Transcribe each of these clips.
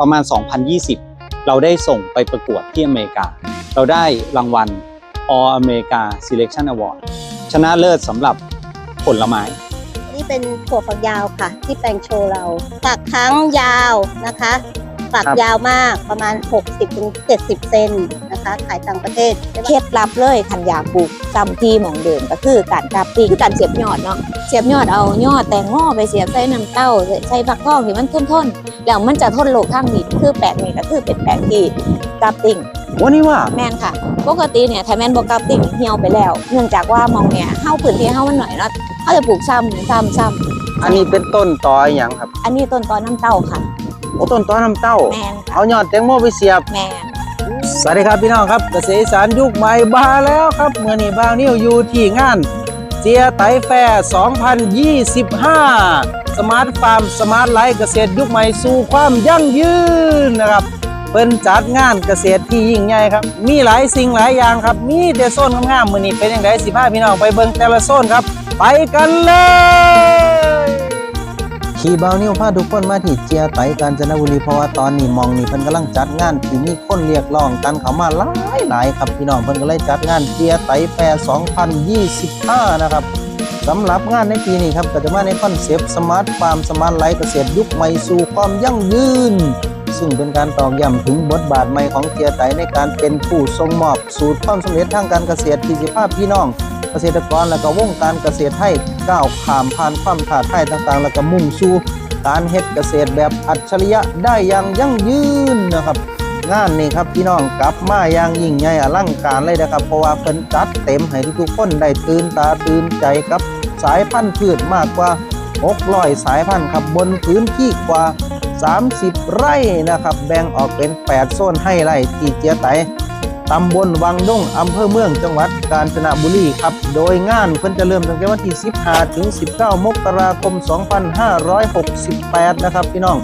ประมาณ 2020 เราได้ส่งไปประกวดที่อเมริกา เราได้รางวัล All America Selection Award ชนะเลิศสำหรับผลไม้ นี่เป็นถั่วฝักยาวค่ะ ที่แปลงโชว์เราฝักทั้งยาวนะคะฝักครับยาวมากประมาณ 60-70 เซนนะคะ ขายต่างประเทศเคล็ดลับเลยคันอยากปลูกจำที่หมองเดิมก็คือการกราบตีคือการเสียบยอดเนาะเสียบยอดเอายอดแตงโมไปเสียบใส่น้ำเต้าใส่ฟักทองที่มันทนทนๆแล้วมันจะทนโลกข้างดินคือแปลงนี้ก็คือเป็นแปลงที่กราบติ่งวันนี้ว่าแม่นค่ะ ปกติเนี่ยถ้าแม่นบ่กราบติ่งเหี่ยวไปแล้ว เนื่องจากว่ามองเนี่ยเฮาพื้นที่เฮามันหน่อยเนาะเฮาจะปลูกซ้ำซ้ำซ้ำอันนี้เป็นต้นตออย่างครับ อันนี้ต้นตอน้ำเต้าค่ะโอ้ต้นตอน้ำเต้าแม่นค่ะเอายอดแตงโมไปเสียบแม่น สวัสดีครับพี่น้องครับเกษตรสารยุคใหม่บาแล้วครับเมื่อนี้บาวนิวอยู่ที่งานเจียไตแฟร์2025 สมาร์ทฟาร์มสมาร์ทไลฟ์เกษตรยุคใหม่สู่ความยั่งยืนนะครับเพิ่นจัดงานเกษตรที่ยิ่งใหญ่ครับ มีหลายสิ่งหลายอย่างครับ มีแต่โซนงามๆมื้อนี้เป็นยังไงสิพาพี่น้องไปเบิ่งแต่ละโซนครับ ไปกันเลย ขี่เบาเนี่ยพาทุกคนมาที่เจียไตกาญจนบุรีเพราะว่าตอนนี้มองนี่เพิ่นกำลังจัดงานที่มีคนเรียกร้องกันเข้ามาหลายหลายๆครับพี่น้องเพิ่นก็เลยจัดงานเจียไตแฟร์2025 นะครับสำหรับงานในปีนี้ครับก็จะมาในคอนเซปต์สมาร์ทฟาร์มสมาร์ทไลฟ์เกษตรยุคใหม่สู่ความยั่งยืน ซึ่งเป็นการตอกย้ำถึงบทบาทใหม่ของเจียไตในการเป็นผู้ทรงมอบ สูตรความสำเร็จทางการเกษตรที่สิภาพพี่น้อง เกษตรกรและก็วงการเกษตรให้ก้าวข้ามผ่านความท้าทายต่างๆ แล้วก็มุ่งสู่การเฮ็ดเกษตรแบบอัจฉริยะได้อย่างยั่งยืนนะครับ งานนี้ครับพี่น้องกลับมาอย่างยิ่งใหญ่อลังการเลยนะครับ เพราะว่าเพิ่นจัดเต็มให้ทุกๆคนได้ตื่นตาตื่นใจกับสายพันธุ์พืชมากกว่า600สายพันธุ์ครับบนพื้นที่กว่า 30 ไร่นะครับ แบ่งออกเป็น 8 โซนให้ไร่ที่เจียไตตำบลวังดงอำเภอเมืองจังหวัดกาญจนบุรีครับ โดยงานเพิ่นจะเริ่มตั้งแต่วันที่ 15 ถึง 19 มกราคม 2568 นะครับพี่น้อง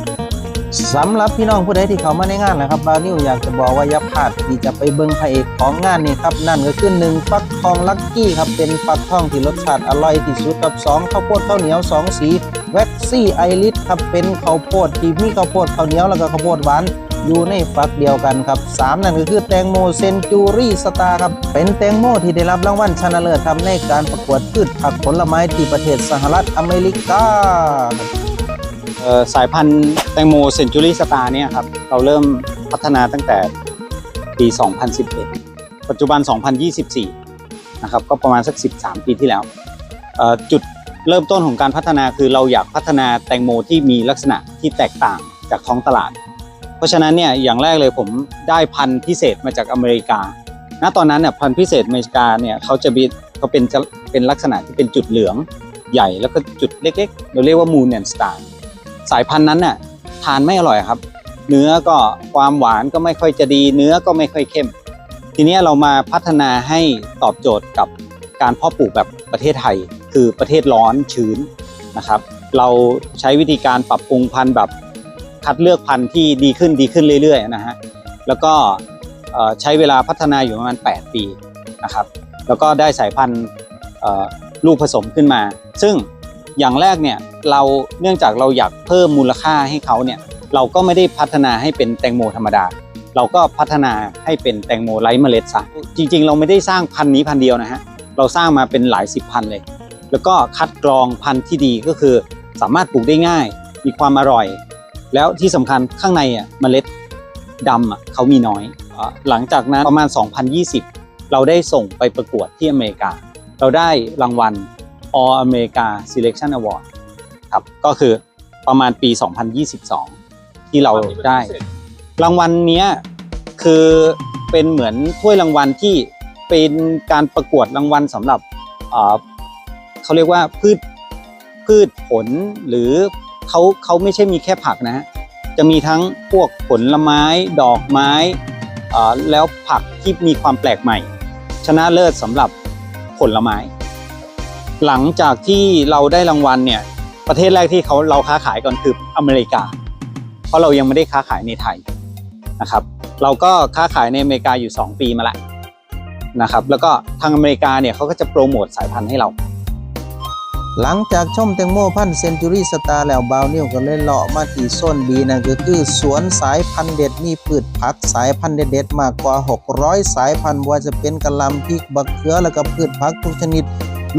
สำหรับพี่น้องผู้ใดที่เข้ามาในงานนะครับบาวนิวอยากจะบอกว่าอย่าพลาดที่จะไปเบิ่งพระเอกของงานนี่ครับนั่นก็คือหนึ่งฟักทองลักกี้ครับเป็นฟักทองที่รสชาติอร่อยที่สุดกับสองข้าวโพดข้าวเหนียวสองสีแว็กซี่ไอริสครับเป็นข้าวโพดที่มีข้าวโพดข้าวเหนียวแล้วก็ข้าวโพดหวานอยู่ในฝักเดียวกันครับ3นั่นก็คือแตงโมเซนจูรี่สตาร์ครับ เป็นแตงโมที่ได้รับรางวัลชนะเลิศครับในการประกวดพืชผักผลไม้ที่ประเทศสหรัฐอเมริกา สายพันธุ์แตงโมเซนจูรี่สตาร์เนี่ยครับเราเริ่มพัฒนาตั้งแต่ปี 2011 ปัจจุบัน 2024 นะครับก็ประมาณสัก 13 ปีที่แล้ว จุดเริ่มต้นของการพัฒนาคือเราอยากพัฒนาแตงโมที่มีลักษณะที่แตกต่างจากท้องตลาด เพราะฉะนั้นเนี่ยอย่างแรกเลยผมได้พันธุ์พิเศษมาจากอเมริกา ณตอนนั้นเนี่ยพันธุ์พิเศษอเมริกาเนี่ยเขาจะมีเขาเป็นจะเป็นลักษณะที่เป็นจุดเหลืองใหญ่แล้วก็จุดเล็กๆ เราเรียกว่ามูนแอนสตาร์ สายพันธุ์นั้นน่ะทานไม่อร่อยครับ เนื้อก็ความหวานก็ไม่ค่อยจะดี เนื้อก็ไม่ค่อยเข้ม ทีนี้เรามาพัฒนาให้ตอบโจทย์กับการเพาะปลูกแบบประเทศไทย คือประเทศร้อนชื้นนะครับ เราใช้วิธีการปรับปรุงพันธุ์แบบคัดเลือกพันธุ์ที่ดีขึ้นดีขึ้นเรื่อยๆนะฮะแล้วก็ใช้เวลาพัฒนาอยู่ประมาณ 8 ปีนะครับแล้วก็ได้สายพันธุ์ลูกผสมขึ้นมา ซึ่งอย่างแรกเนี่ย เราเนื่องจากเราอยากเพิ่มมูลค่าให้เขาเนี่ยเราก็ไม่ได้พัฒนาให้เป็นแตงโมธรรมดา เราก็พัฒนาให้เป็นแตงโมไร้เมล็ดซะจริง ๆ เราไม่ได้สร้างพันธุ์นี้พันเดียวนะฮะเราสร้างมาเป็นหลายสิบพันเลย แล้วก็คัดกรองพันธุ์ที่ดีก็คือสามารถปลูกได้ง่าย มีความอร่อย แล้วที่สำคัญข้างในอะเมล็ดดำอะเขามีน้อย หลังจากนั้นประมาณ 2020 เราได้ส่งไปประกวดที่อเมริกา เราได้รางวัล All America Selection Award ครับ ก็คือประมาณปี 2022 ที่เราได้ รางวัลเนี้ยคือเป็นเหมือนถ้วยรางวัลที่เป็นการประกวดรางวัลสำหรับเอ่อเขาเรียกว่าพืชพืชผลหรือเขาเขาไม่ใช่มีแค่ผักนะฮะจะมีทั้งพวกผลไม้ดอกไม้เอ่อแล้วผักที่มีความแปลกใหม่ ชนะเลิศสำหรับผลไม้ หลังจากที่เราได้รางวัลเนี่ย ประเทศแรกที่เขาเราค้าขายก่อนคืออเมริกา เพราะเรายังไม่ได้ค้าขายในไทยนะครับ เราก็ค้าขายในอเมริกาอยู่ 2 ปีมาแล้วนะครับ แล้วก็ทางอเมริกาเนี่ยเขาก็จะโปรโมทสายพันธุ์ให้เรา หลังจากชมแตงโมพันธุ์เซนจูรี่สตาร์แล้วบาวนิวก็เลยเลาะมาที่โซนบีนั่นก็คือสวนสายพันธุ์เด็ดมีพืชผักสายพันธุ์เด็ดๆมากกว่า 600 สายพันธุ์ว่าจะเป็นกะหล่ำพริกบักเขือแล้วก็พืชผักทุกชนิด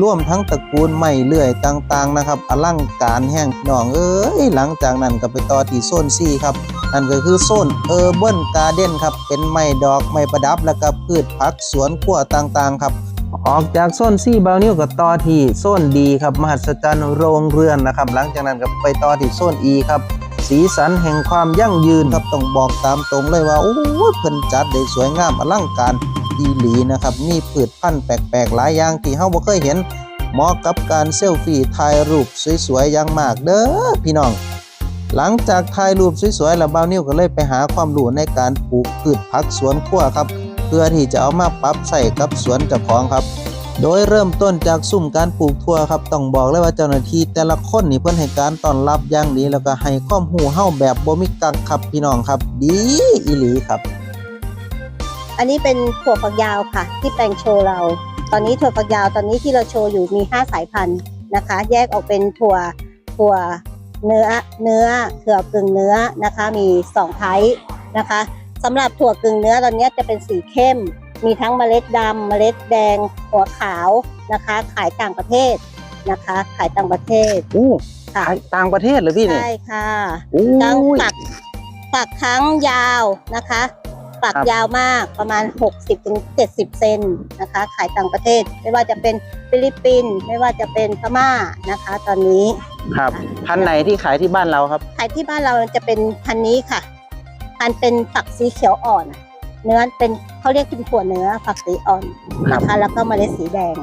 ร่วมทั้งตระกูลไม้เลื่อยต่างๆนะครับอลังการแห้งน้องเอ้ยหลังจากนั้นก็ไปต่อที่โซนซีครับนั่นก็คือโซนเออร์เบิร์นการ์เด้นครับเป็นไม้ดอกไม้ประดับแล้วก็พืชผักสวนครัวต่างๆครับออกจากโซนซีบาวนิวก็ต่อที่โซนดีครับมหัศจรรย์โรงเรือนนะครับ หลังจากนั้นก็ไปต่อที่โซนอีครับสีสันแห่งความยั่งยืนครับต้องบอกตามตรงเลยว่าโอ้เพิ่นจัดได้สวยงามอลังการ อีหลีนะครับ มีพืชพันธุ์แปลกๆ หลายอย่างที่เฮาบ่เคยเห็นเหมาะกับการเซลฟี่ถ่ายรูปสวยๆอย่างมากเด้อพี่น้อง หลังจากถ่ายรูปสวยๆแล้วบาวนิวก็เลยไปหาความรู้ในการปลูกพืชผักสวนครัวครับ เพื่อที่จะเอามาปรับใส่กับสวนเจ้าของครับ โดยเริ่มต้นจากซุ่มการปลูกทั่วครับต้องบอกเลยว่าเจ้าหน้าที่แต่ละคนนี่เพิ่นให้การต้อนรับอย่างดีแล้วก็ให้ความรู้เฮาแบบบ่มีกักครับพี่น้องครับ ดีอีหลีครับ อันนี้เป็นถั่วฝักยาวค่ะ ที่แปลงโชว์เรา ตอนนี้ถั่วฝักยาวตอนนี้ที่เราโชว์อยู่มี 5 สายพันธุ์นะคะ แยกออกเป็นถั่วถั่วเนื้อเนื้อเขือกึ่งเนื้อนะคะ มี 2 ไทป์นะคะสำหรับถั่วกึ่งเนื้อตอนนี้จะเป็นสีเข้ม มีทั้งเมล็ดดำเมล็ดแดง หัวขาวนะคะ ขายต่างประเทศนะคะ ขายต่างประเทศอู้ค่ะต่างประเทศเหรอพี่นี่ใช่ค่ะอู้ตั้งฝักฝักครั้งยาวนะคะ ฝักครับยาวมากประมาณ 60-70ถึง70เซนนะคะ ขายต่างประเทศ ไม่ว่าจะเป็นฟิลิปปินส์ไม่ว่าจะเป็นพม่านะคะ ตอนนี้ครับ พันธุ์ไหนที่ขายที่บ้านเราครับ ขายที่บ้านเราจะเป็นพันธุ์นี้ค่ะ พันธุ์เป็นฝักสีเขียวอ่อน เนื้อเป็นเขาเรียกเป็นถั่วเนื้อฝักสีอ่อนนะคะแล้วก็เมล็ดสีแดง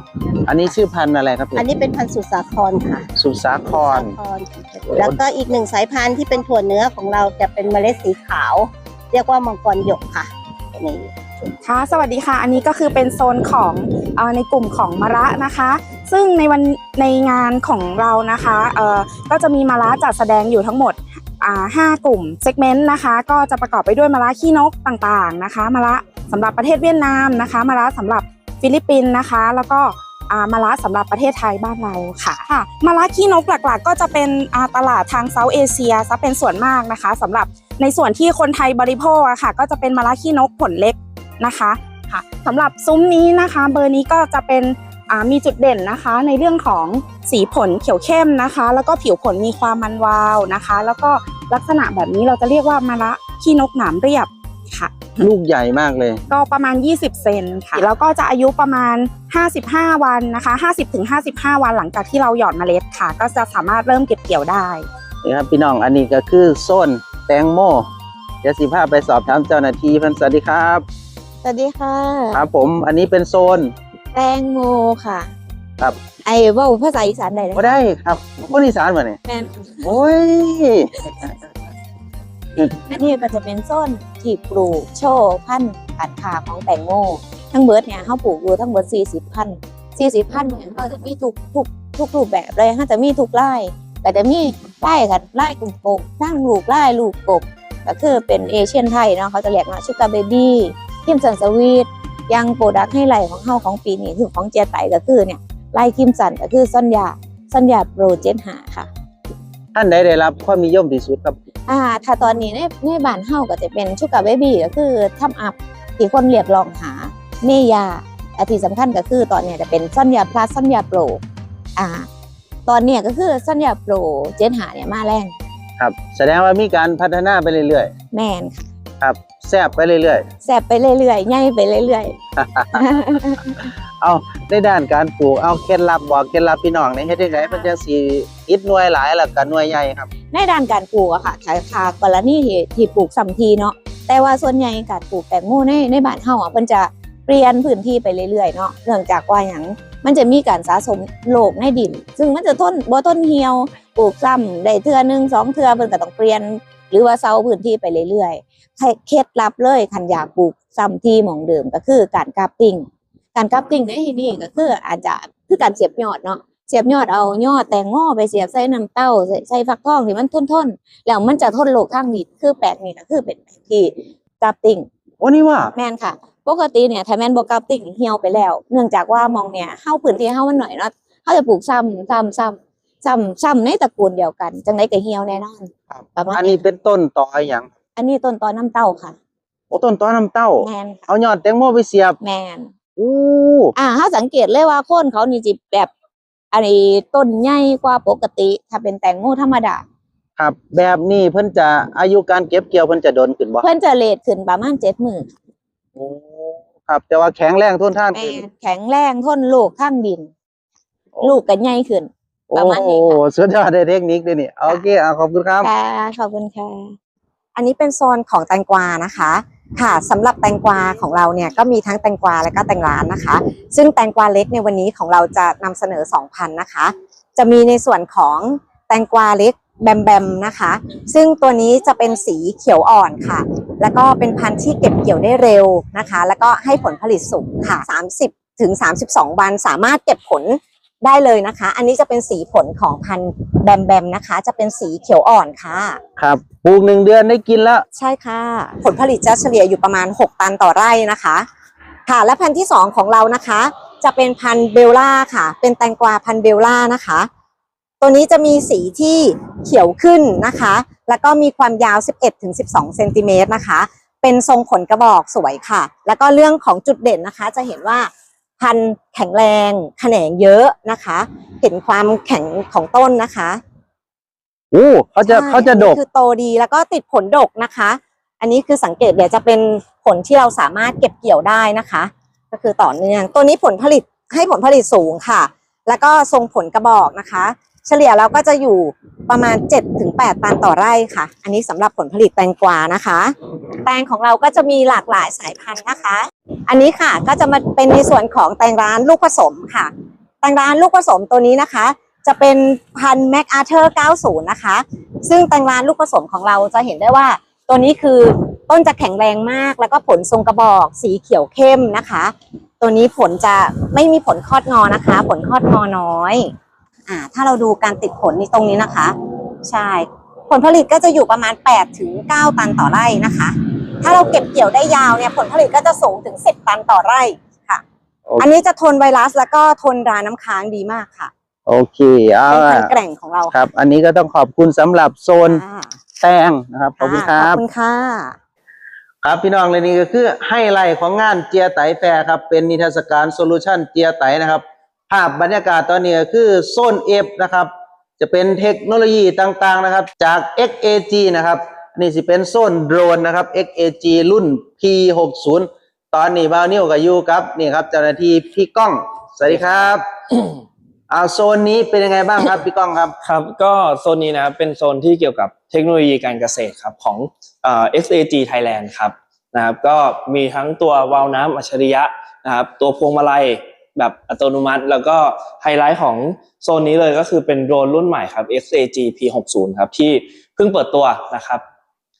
อันนี้ชื่อพันธุ์อะไรครับพี่อันนี้เป็นพันธุ์สุสาครค่ะ สุสาครสาคร แล้วก็อีกหนึ่งสายพันธุ์ที่เป็นถั่วเนื้อของเราจะเป็นเมล็ดสีขาว เรียกว่ามังกรหยกค่ะนี่ค่ะสวัสดีค่ะ อันนี้ก็คือเป็นโซนของอในกลุ่มของมะระนะคะ ซึ่งในวันในงานของเรานะคะเอ่อก็จะมีมะระจัดแสดงอยู่ทั้งหมดอ่าห้ากลุ่มเซกเมนต์นะคะ ก็จะประกอบไปด้วยมะระขี้นกต่างๆนะคะมะระสำหรับประเทศเวียดนามนะคะมะระสำหรับฟิลิปปินส์นะคะ แล้วก็ มะระสำหรับประเทศไทยบ้านเราค่ะค่ะมะระขี้นกหลักๆ ก็จะเป็นอ่าตลาดทางเซาท์เอเชียซะเป็นส่วนมากนะคะสำหรับในส่วนที่คนไทยบริโภคอะค่ะ ก็จะเป็นมะระขี้นกผลเล็กนะคะค่ะสำหรับซุ้มนี้นะคะ เบอร์นี้ก็จะเป็นอ่ามีจุดเด่นนะคะ ในเรื่องของสีผลเขียวเข้มนะคะ แล้วก็ผิวผลมีความมันวาวนะคะ แล้วก็ลักษณะแบบนี้เราจะเรียกว่ามะระขี้นกหนามเรียบค่ะ ลูกใหญ่มากเลย ก็ประมาณ 20 เซนค่ะ แล้วก็จะอายุประมาณ 55 วันนะคะ 50-55 วันหลังจากที่เราหยอดเมล็ดค่ะ ก็จะสามารถเริ่มเก็บเกี่ยวได้นี่ครับพี่น้องอันนี้ก็คือโซนแตงโมเดี๋ยวสิพาไปสอบถามเจ้าหน้าที่เพิ่นสวัสดีครับ สวัสดีค่ะครับผมอันนี้เป็นโซน แตงโมค่ะ ครับไอ้เว่าภาษาอีสานได้เลยก็ได้ครับคนอีสานมาเนี่ยแม่นโอ้ย อันนี้ก็จะเป็นโซนที่ปลูกโชว์พันธุ์การค้าของแตงโม ทั้งเบิร์ดเนี่ยเขาปลูกอยู่ทั้งเบิร์ด40พัน40พันเนี่ยเขาจะมีทุกทุกทุกรูปแบบเลยเขาจะมีทุกไร่แต่จะมีไร่กันไร่กลุ่มกบนั่งลูกไร่ลูกกบก็คือเป็นเอเชียนไทยเนาะเขาจะเรียกว่าชูการ์เบบี้คิมสันสวีทยังโปรดักต์ให้ไหลของเฮาของปีนี้คือของเจียไตก็คือเนี่ยไล่คิมสันก็คือสัญญาสัญญาโปรเจนหาค่ะ ท่านใดได้รับความนิยมที่สุดครับ อ่าถ้าตอนนี้ในในบ้านเฮาก็จะเป็นชูการ์เบบี้ก็คือทำอัพที่คนเรียกร้องหาเมยาแต่ที่สำคัญก็คือตอนเนี้ยจะเป็นสัญญาพลัสสัญญาโปรอ่า ตอนเนี้ยก็คือสัญญาโปรเจนหาเนี่ยมาแรงครับ แสดงว่ามีการพัฒนาไปเรื่อยแม่นค่ะๆครับแซบไปเรื่อยแซบไปเรื่อยๆใหญ่ไปเรื่อยๆ เอาในด้านการปลูกเอาเคล็ดลับบอกเคล็ดลับพี่น้องในเฮ็ดจังไดมันจะสิอิดหน่วยหลายแล้วก็หน่วยใหญ่ครับ ๆ ในด้านการปลูกอะค่ะถ้าถ้ากรณีที่ที่ปลูกสัมทีเนาะ แต่ว่าส่วนใหญ่การปลูกแตงโมในในบ้านเฮาอะเพิ่นจะเปลี่ยนพื้นที่ไปเรื่อยๆเนาะ เนื่องจากว่าหยังมันจะมีการสะสมโลกในดิน ซึ่งมันจะทนบ่ทนเหี่ยว ปลูกซ้ำได้เทื่อหนึงสองเทื่อเพิ่นก็ต้องเปลี่ยน หรือว่าเซาพื้นที่ไปเรื่อยๆให้เคล็ดลับเลยคันอยากปลูกซ้ำที่หมองเดิมก็คือการกราฟติ้งการกราฟติ้งในที่นี้ก็คืออาจจะคือการเสียบยอดเนาะเสียบยอดเอายอดแตงโมไปเสียบใส่น้ำเต้าใส่ใส่ฟักทองที่มันทนทนๆแล้วมันจะทนโลกข้างดินคือแปลกนี่ก็คือเป็นแปลกที่กราฟติ้งโอ้นี่ว่าแม่นค่ะปกติเนี่ยถ้าแม่นบ่กราฟติ้งเหี่ยวไปแล้ว เนื่องจากว่ามองเนี่ยเฮาพื้นที่เฮามันหน่อยเนาะเขาจะปลูกซ้ำซ้ำซ้ำ ซ้ำซ้ำในตระกูลเดียวกัน จังไดก็เหี่ยวแน่นอนประมาณอันนี้เป็นต้นต่ออย่างอันนี้ต้นตอน้ำเต้าค่ะ โอ้ต้นต่อน้ำเต้า แมนค่ะเอายอดแตงโมไปเสียบแมน อู้อ่าเขาสังเกตเลยว่าโคนเขานี่จิแบบ อันนี้ต้นใหญ่กว่าปกติ ถ้าเป็นแตงโมธรรมดา ครับ แบบนี้เพิ่นจะอายุการเก็บเกี่ยวเพิ่นจะโดนขึ้นบ่เพื่อนจะเลทขึ้นประมาณเจ็ดหมื่นโอ้ครับ แต่ว่าแข็งแรงทนทานแมขึ้นนแข็งแรงทนลูกข้างดินลูกกันใหญ่ขึ้น ประมาณนี้โอ้ค่ะโหสุดยอดในเทคนิคเลยนี่โอเคอะขอบคุณครับ ค่ะขอบคุณค่ะ อันนี้เป็นโซนของแตงกวานะคะ ค่ะสำหรับแตงกวาของเราเนี่ยก็มีทั้งแตงกวาและก็แตงร้านนะคะ ซึ่งแตงกวาเล็กในวันนี้ของเราจะนำเสนอ 2,000นะคะ จะมีในส่วนของแตงกวาเล็กแบมแบมนะคะ ซึ่งตัวนี้จะเป็นสีเขียวอ่อนค่ะ แล้วก็เป็นพันธุ์ที่เก็บเกี่ยวได้เร็วนะคะ แล้วก็ให้ผลผลิตสูงค่ะ 30ถึง32 วันสามารถเก็บผล ได้เลยนะคะ อันนี้จะเป็นสีผลของพันธุ์แบมแบมนะคะ จะเป็นสีเขียวอ่อนค่ะ ครับปลูกหนึ่งเดือนได้กินแล้ว ใช่ค่ะ ผลผลิตจะเฉลี่ยอยู่ประมาณ 6 ตันต่อไร่นะคะ ค่ะ และพันธุ์ที่ 2 ของเรานะคะ จะเป็นพันธุ์เบลล่าค่ะ เป็นแตงกวาพันธุ์เบลล่านะคะ ตัวนี้จะมีสีที่เขียวขึ้นนะคะ แล้วก็มีความยาว 11-12เซนติเมตรนะคะ เป็นทรงผลกระบอกสวยค่ะ แล้วก็เรื่องของจุดเด่นนะคะ จะเห็นว่า พันธุ์แข็งแรงแขนงเยอะนะคะ เห็นความแข็งของต้นนะคะโอ้เขาจะใช่เขาจะดก อันนี้คือโตดีแล้วก็ติดผลดกนะคะ อันนี้คือสังเกตเดี๋ยวจะเป็นผลที่เราสามารถเก็บเกี่ยวได้นะคะ ก็คือต่อเนื่องตัวนี้ผลผลิตให้ผลผลิตสูงค่ะ แล้วก็ทรงผลกระบอกนะคะ เฉลี่ยเราก็จะอยู่ประมาณ 7-8 ตันต่อไร่ค่ะ อันนี้สำหรับผลผลิตแตงกวานะคะ แตงของเราก็จะมีหลากหลายสายพันธุ์นะคะ อันนี้ค่ะก็จะมาเป็นในส่วนของแตงร้านลูกผสมค่ะ แตงร้านลูกผสมตัวนี้นะคะ จะเป็นพันแม็กอาร์เธอร์90 นะคะ ซึ่งแตงร้านลูกผสมของเราจะเห็นได้ว่า ตัวนี้คือต้นจะแข็งแรงมาก แล้วก็ผลทรงกระบอกสีเขียวเข้มนะคะ ตัวนี้ผลจะไม่มีผลคอดงอนะคะ ผลคอดงอน้อยอ่าถ้าเราดูการติดผลนี่ตรงนี้นะคะ ใช่ ผลผลิตก็จะอยู่ประมาณ8ถึง9ตันต่อไร่นะคะ ถ้าเราเก็บเกี่ยวได้ยาวเนี่ยผลผลิตก็จะสูงถึง 10 ตันต่อไร่ค่ะโอเคอันนี้จะทนไวรัสแล้วก็ทนราน้ำค้างดีมากค่ะ โอเคเอาเป็นพัล่ะนธุ์แกร่งของเราครับ อันนี้ก็ต้องขอบคุณสำหรับโซนค่ะแตงนะครับขอบคุณคขรัอบบคุณค่ะ ครับพี่น้องเลยนี่ก็คือไฮไลท์ของงานเจียไตแฟร์ครับ เป็นนิทรรศการโซลูชันเจียไตนะครับ ภาพบรรยากาศตอนนี้ก็คือโซนเอฟนะครับ จะเป็นเทคโนโลยีต่างๆนะครับ จาก XAG นะครับอั นนี่สิเป็นโซนโดรนนะครับ XAG รุ่น P60 ตอนนี้บาวนิวกับยูครับนี่ครับเจ้าหน้าที่พี่ก้องสวัสดีครับเอาโซนนี้เป็นยังไงบ้างครับพี่ก้องครับครับก็โซนนี้นะครับเป็นโซนที่เกี่ยวกับเทคโนโลยีการเกษตรครับของเอ่อ XAG Thailand ครับนะครับก็มีทั้งตัววาล์วน้ำอัจฉริยะนะครับตัวพวงมาลัยแบบอัตโนมัติ แล้วก็ไฮไลท์ของโซนนี้เลยก็คือเป็นโดรนรุ่นใหม่ครับ XAG P60 ครับที่เพิ่งเปิดตัวนะครับ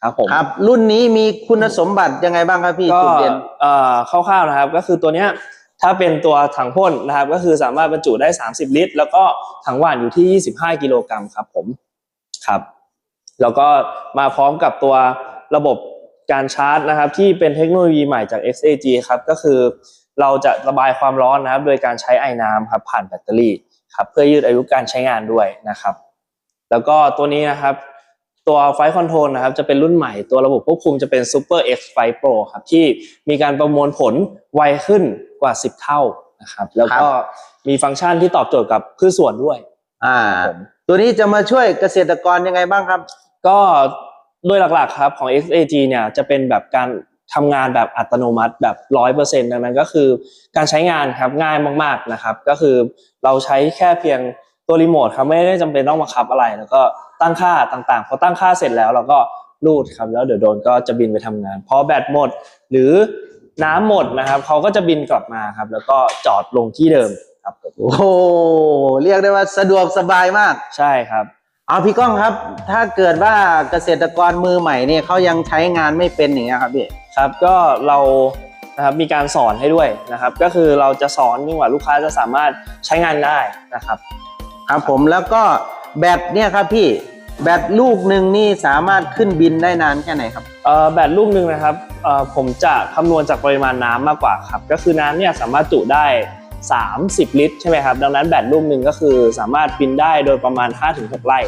ครับผมครับ รุ่นนี้มีคุณสมบัติยังไงบ้างครับพี่ก็จุดเด่นเอ่อคร่าวๆนะครับ ก็คือตัวเนี้ยถ้าเป็นตัวถังพ่นนะครับ ก็คือสามารถบรรจุได้ 30 ลิตร แล้วก็ถังหว่านอยู่ที่ 25 กิโลกรัมครับผมครับ แล้วก็มาพร้อมกับตัวระบบการชาร์จนะครับ ที่เป็นเทคโนโลยีใหม่จาก XAG ครับก็คือเราจะระบายความร้อนนะครับ โดยการใช้ไอ้น้ำครับผ่านแบตเตอรี่ครับเพื่อยืดอายุการใช้งานด้วยนะครับ แล้วก็ตัวนี้นะครับ ตัวไฟคอนโทรลนะครับจะเป็นรุ่นใหม่ตัวระบบควบคุมจะเป็น Super X Five Pro ครับที่มีการประมวลผลไวขึ้นกว่า 10 เท่านะครับแล้วก็มีฟังก์ชันที่ตอบโจทย์กับพืชสวนด้วยอ่าตัวนี้จะมาช่วยเกษตรกรยังไงบ้างครับ ก็โดยหลักๆครับของ XAG เนี่ยจะเป็นแบบการทำงานแบบอัตโนมัติแบบร้อยเปอร์เซ็นต์ดังนั้นก็คือการใช้งานครับง่ายมากๆนะครับ ก็คือเราใช้แค่เพียง ตัวรีโมทครับไม่ได้จำเป็นต้องบังคับอะไร แล้วก็ตั้งค่าต่างๆพอตั้งค่าเสร็จแล้วเราก็รูดครับแล้วเดี๋ยวโดรนก็จะบินไปทำงานพอแบตหมด หรือน้ำหมดนะครับเขาก็จะบินกลับมาครับ แล้วก็จอดลงที่เดิมครับผมโอ้โหเรียกได้ว่าสะดวกสบายมากใช่ครับ เอาพี่ก้องครับ ถ้าเกิดว่าเกษตรกรมือใหม่เนี่ยเขายังใช้งานไม่เป็นอย่างเงี้ยครับพี่ครับก็เรานะครับมีการสอนให้ด้วยนะครับ ก็คือเราจะสอนยิ่งกว่าลูกค้าจะสามารถใช้งานได้นะครับ ครับผมแล้วก็แบตเนี่ยครับพี่แบตลูกหนึ่งนี่สามารถขึ้นบินได้นานแค่ไหนครับเอ่อแบตลูกหนึ่งนะครับเอ่อผมจะคำนวณจากปริมาณน้ำมากกว่าครับ ก็คือน้ำเนี่ยสามารถจุได้ 30 ลิตรใช่ไหมครับ ดังนั้นแบตลูกหนึ่งก็คือสามารถบินได้โดยประมาณ 5-6 ไร่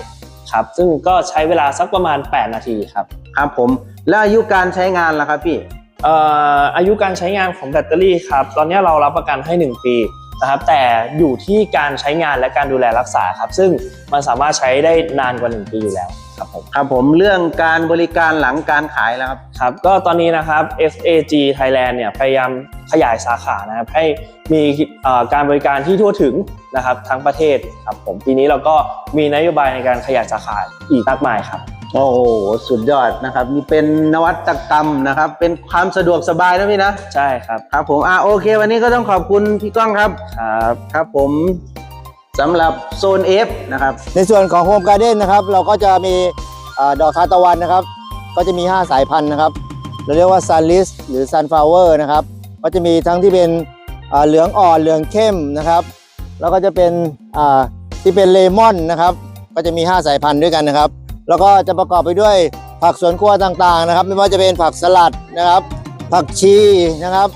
ครับ ซึ่งก็ใช้เวลาสักประมาณ 8 นาทีครับครับผมแล้วอายุการใช้งานล่ะครับพี่เอ่ออายุการใช้งานของแบตเตอรี่ครับ ตอนนี้เรารับประกันให้ 1 ปี นะครับแต่อยู่ที่การใช้งานและการดูแลรักษาครับ ซึ่งมันสามารถใช้ได้นานกว่า 1 ปีอยู่แล้วครับผมครับผมเรื่องการบริการหลังการขายแล้วครับครับ ก็ตอนนี้นะครับ FAG Thailand เนี่ยพยายามขยายสาขานะครับให้มีเอ่อการบริการที่ทั่วถึงนะครับทั้งประเทศครับผมปีนี้เราก็มีนโยบายในการขยายสาขาอีกมากมายครับ โอ้โหสุดยอดนะครับนี่เป็นนวัตกรรมนะครับ เป็นความสะดวกสบายนะพี่นะ ใช่ครับ ครับผมอ่าโอเค วันนี้ก็ต้องขอบคุณพี่ก้องครับ ครับ ครับผมสำหรับโซน F นะครับ ในส่วนของโฮมการ์เด้นนะครับ เราก็จะมีอาดอกทานตะวันนะครับ ก็จะมี 5 สายพันธุ์นะครับ เราเรียกว่า Sunlist หรือ Sunflower นะครับ ก็จะมีทั้งที่เป็นอ่าเหลืองอ่อนเหลืองเข้มนะครับ แล้วก็จะเป็นอ่าที่เป็นเลมอนนะครับ ก็จะมี 5 สายพันธุ์ด้วยกันนะครับ แล้วก็จะประกอบไปด้วยผักสวนครัวต่างๆนะครับ ไม่ว่าจะเป็นผักสลัดนะครับ ผักชีนะครับ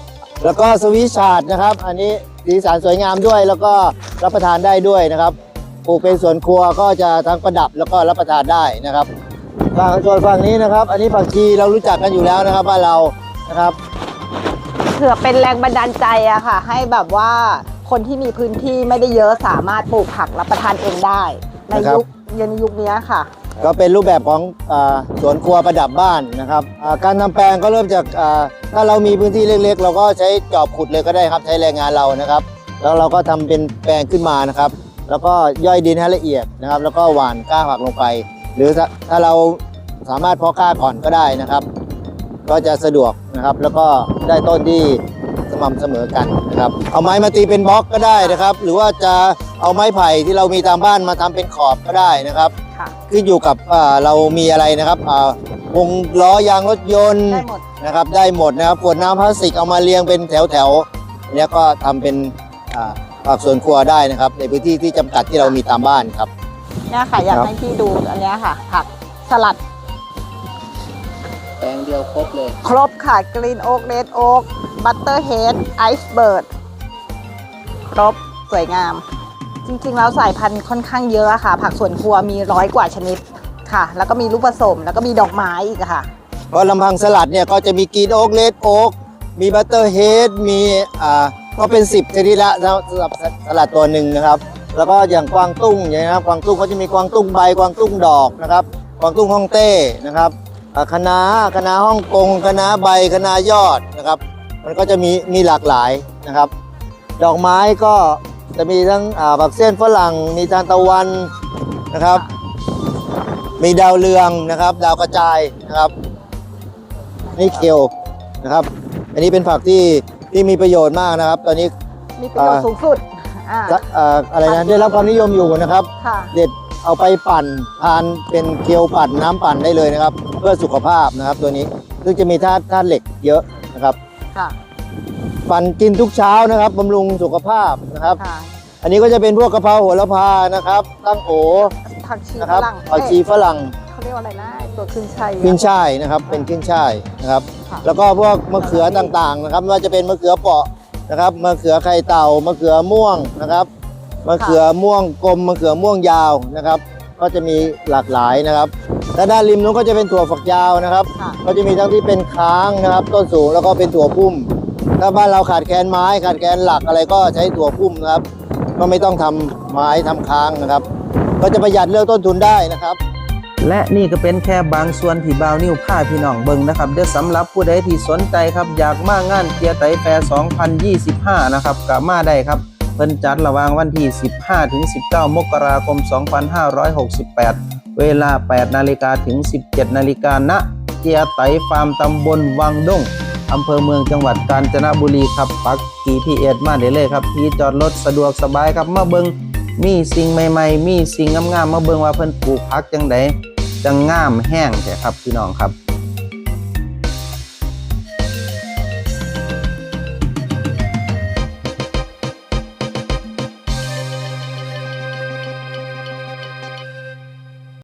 แล้วก็สวิชชาร์ดนะครับ อันนี้สีสันสวยงามด้วยแล้วก็รับประทานได้ด้วยนะครับปลูกเป็นสวนครัวก็จะทั้งประดับแล้วก็รับประทานได้นะครับฝั่งส่วนฝั่งนี้นะครับ อันนี้ผักชีเรารู้จักกันอยู่แล้วนะครับบ้านเรานะครับเผื่อเป็นแรงบันดาลใจอะค่ะ ให้แบบว่าคนที่มีพื้นที่ไม่ได้เยอะสามารถปลูกผักรับประทานเองได้ ในนะครับ ยุคในยุคนี้ค่ะ ก็เป็นรูปแบบของอาสวนครัวประดับบ้านนะครับอ่าการทำแปลงก็เริ่มจากอ่าถ้าเรามีพื้นที่เล็กๆ เราก็ใช้จอบขุดเลยก็ได้ครับใช้แรงงานเรานะครับ แล้วเราก็ทำเป็นแปลงขึ้นมานะครับ แล้วก็ย่อยดินให้ละเอียดนะครับ แล้วก็หว่านกล้าผักลงไป หรือถ้าถ้าเราสามารถเพาะกล้าก่อนก็ได้นะครับ ก็จะสะดวกนะครับ แล้วก็ได้ต้นที่สม่ำเสมอกันนะครับ เอาไม้มาตีเป็นบล็อกก็ได้นะครับ หรือว่าจะเอาไม้ไผ่ที่เรามีตามบ้านมาทำเป็นขอบก็ได้นะครับ ค่ะขึ้นอยู่กับอ่าเรามีอะไรนะครับอ่าวงล้อยางรถยนต์ได้หมดนะครับ ได้หมดนะครับขวดน้ำพลาสติกเอามาเรียงเป็นแถวแถวๆแล้วก็ทำเป็นอ่าผักสวนครัวได้นะครับ ในพื้นที่ที่จำกัดที่เรามีตามบ้านครับ เนี่ยค่ะอยากครับ ให้พี่ดูอันเนี้ยค่ะ ผักสลัดแปลงเดียวครบเลย ครบค่ะกรีนโอ๊กเรดโอ๊กบัตเตอร์เฮดไอซ์เบิร์ดครบสวยงาม จริงๆแล้วสายพันธุ์ค่อนข้างเยอะอะค่ะ ผักสวนครัวมีร้อยกว่าชนิดค่ะ แล้วก็มีลูกผสมแล้วก็มีดอกไม้อีกอะค่ะ เพราะลำพังสลัดเนี่ยก็จะมีกรีนโอ๊กเลดโอ๊กมีบัตเตอร์เฮดมีอ่าก็เป็น 10 ชนิดละสำหรับสลัดตัวหนึ่งนะครับ แล้วก็อย่างกวางตุ้งอย่างนี้นะครับกวางตุ้งก็จะมีกวางตุ้งใบกวางตุ้งดอกนะครับกวางตุ้งฮ่องเต้นะครับอ่าคะน้าคะน้าฮ่องกงคะน้าใบคะน้ายอดนะครับ มันก็จะมีมีหลากหลายนะครับ ดอกไม้ก็ จะมีทั้งอ่าผักเส้นฝรั่ง มีทานตะวันนะครับ มีดาวเรืองนะครับ ดาวกระจายนะครับนี่เคลนะครับ อันนี้เป็นผักที่ที่มีประโยชน์มากนะครับ ตอนนี้มีประโยชน์อ่าสูงสุดอ่าเอ่ออะไรนะได้รับความนิยมอยู่นะครับค่ะเด็ดเอาไปปั่นทานเป็นเคียวปั่นน้ำปั่นได้เลยนะครับ เพื่อสุขภาพนะครับตัวนี้ซึ่งจะมีธาตุธาตุเหล็กเยอะนะครับค่ะ ปั่นกินทุกเช้านะครับบำรุงสุขภาพนะครับ ค่ะอันนี้ก็จะเป็นพวกกะเพราโหระพานะครับ ตั้งโอผักชีนะฝครับรั่งผักชีฝรั่งเขาเรียกว่าอะไรนะตัวขึ้นช่ายอะ ขึ้นช่ายนะครับ เป็นขึ้นช่ายนะครับ ค่ะ แล้วก็พวกมะเขือต่างๆนะครับไม่ว่าจะเป็นมะเขือเปราะนะครับมะเขือไข่เต่ามะเขือม่วงนะครับมะเขือม่วงกลมมะเขือม่วงยาวนะครับ ก็จะมีหลากหลายนะครับและด้านริมนู้นก็จะเป็นถั่วฝักยาวนะครับ ค่ะ ก็จะมีทั้งที่เป็นค้างนะครับ ต้นสูงแล้วก็เป็นถั่วพุ่ม ถ้าบ้านเราขาดแคลนไม้ขาดแคลนหลักอะไรก็ใช้ถั่วพุ่มนะครับ ก็ไม่ต้องทำไม้ทำค้างนะครับ ก็จะประหยัดเรื่องต้นทุนได้นะครับ และนี่ก็เป็นแค่บางส่วนที่บาวนิวผ้าพี่น้องเบิ่งนะครับเดี๋ยวสำหรับผู้ใดที่สนใจครับอยากมางานเกียร์ไตแฟร์ 2025 นะครับก็มาได้ครับเพิ่นจัดระหว่างวันที่ 15 ถึง 19 มกราคม 2568 เวลา 8 นาฬิกาถึง 17 นาฬิกาณเกียร์ไตฟาร์มตำบลวังดง อำเภอเมืองจังหวัดกาญจนบุรีครับปัก GPS มาได้เลยครับ ที่จอดรถสะดวกสบายครับมาเบิงมีสิ่งใหม่ๆ มีสิ่งงามๆมาเบิงว่าเพิ่นปลูกพักจังไดจังงามแห้งแท้ครับพี่น้องครับ